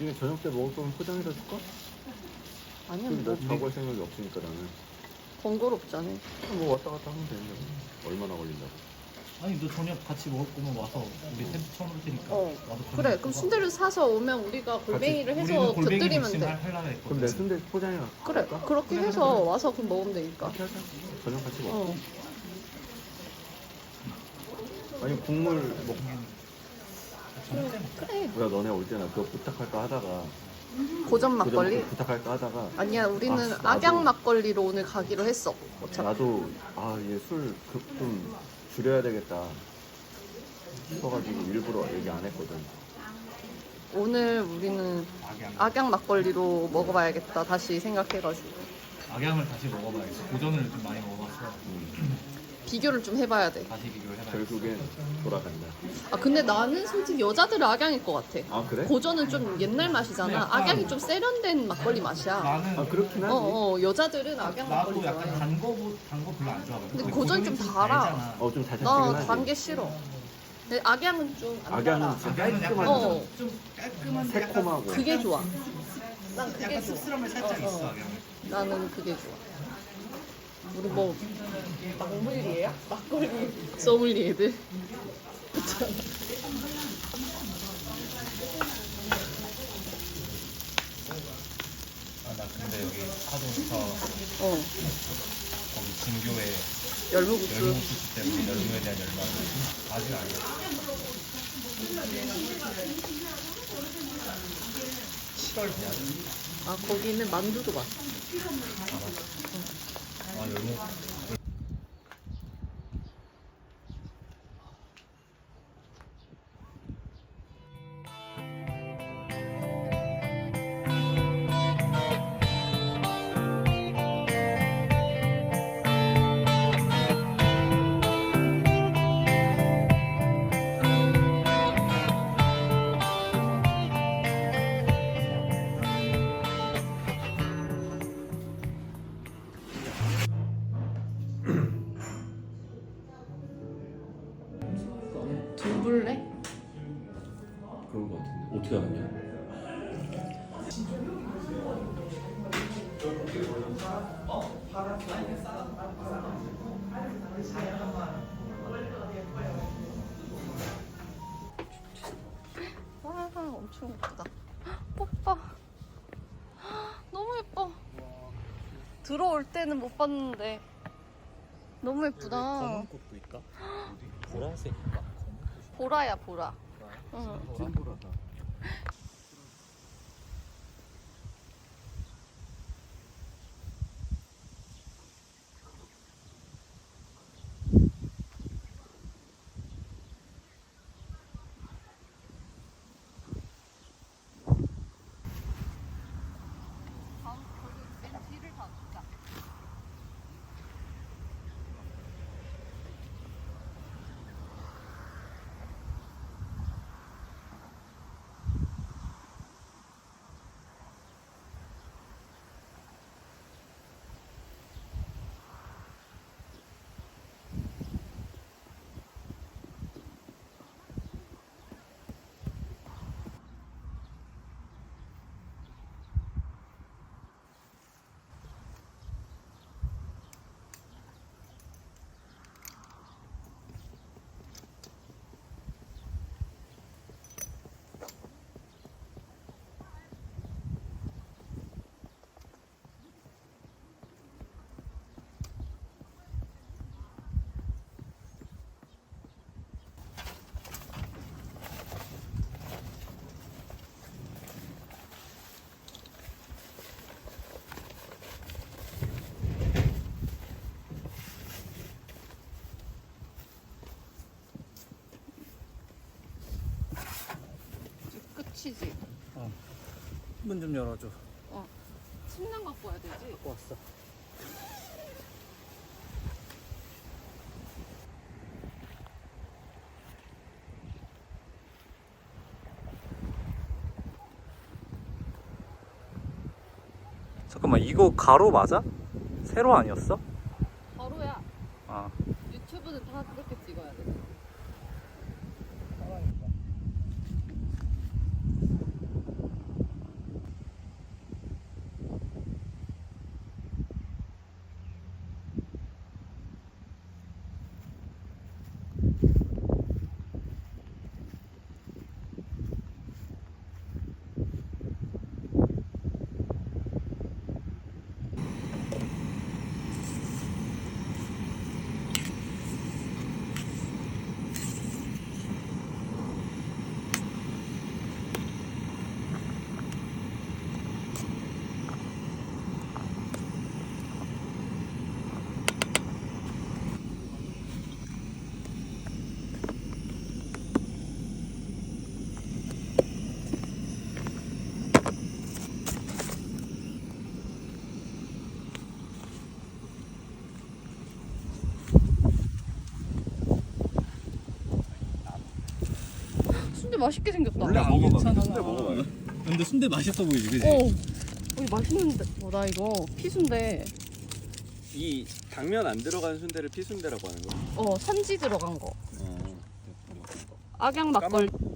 니네 저녁 때 먹을 거면 포장해서 줄까? 아니야 근데 뭐나 잡을 생각이 없으니까 나는 번거롭잖아. 뭐 왔다 갔다 하면 되는데 뭐. 얼마나 걸린다고 아니 너 저녁 같이 먹을 거면 와서 우리 텐트 쳐놓을 테니까 어. 와서 그래 그럼 순대를 사서 오면 우리가 골뱅이를 해서 곁들이면 돼. 하려고 했거든 그럼 내 순대 포장해 가 그래 그렇게 해서 와서 그럼 먹으면 되니까. 그렇게 하자 저녁 같이 먹자 어. 아니 국물 먹 그래 뭐야 너네 올 때나 그거 부탁할까 하다가 고전 그 막걸리. 전부터 부탁할까 하다가 아니야 우리는 아, 나도- 악양 막걸리로 오늘 가기로 했어. 어차피. 나도 아얘술좀 줄여야 되겠다 싶어가지고 일부러 얘기 안 했거든 오늘 우리는 악양 악양 막걸리로 먹어봐야겠다 다시 생각해가지고 악양을 다시 먹어봐야겠어 고전을 좀 많이 먹어봤어 음, 비교를 좀 해봐야 돼. 다시 비교해봐야겠어 결국엔 돌아간다 아 근데 나는 솔직히 여자들은 악양일 것 같아. 아 그래? 고전은 좀 옛날 맛이잖아. 약간- 악양이 좀 세련된 막걸리 맛이야. 나는 아 그렇긴 하지 어, 어, 여자들은 악양 나도 막걸리 약간 좋아해. 단 거, 단거 별로 안 좋아하거든 근데 고전 좀 달아. 달잖아. 어좀 자작하긴 나 하지 단 게 싫어. 근데 악양은 좀안 악양은 달아. 진짜 악양은 약간 깔끔한 어. 좀, 좀 깔끔한 새콤하고 그게 좋아. 난 그게 약간 좋아. 씁쓸함이 살짝 어, 있어 어. 악양은 나는 그게 좋아. 우리 뭐 막물리예요? 막걸리 소믈리에들. 아, 나 근데 여기 하동에서 어. 거기 진교의 열무국수. 열무국수 때문에 열무에 대한 열망이 아직 아니야 7월 돼야 돼. 아 거기는 만두도 맛. 아 Valeu. Né? 어떻게 알았냐? 와 엄청 예쁘다. 오빠 너무 예뻐. 들어올 때는 못 봤는데 너무 예쁘다. 꽃도 있다 보라색 보라야 보라. 응. 찐보라다 끝이지. 문좀 열어줘 침낭 갖고 와야 되지. 왔어 잠깐만 이거 가로 맞아? 세로 아니었어? 바로야. 아 유튜브는 다 그렇게 찍어야 돼. 맛있게 생겼다. 원래 안. 먹어봐. 순대 먹어봐. 근데 순대 맛있어 보이지, 그지? 어. 어, 이거 맛있는데. 어, 나 이거 피순대. 이 당면 안 들어간 순대를 피순대라고 하는 거야. 어, 선지 들어간 거. 어. 악양 막걸. 까만-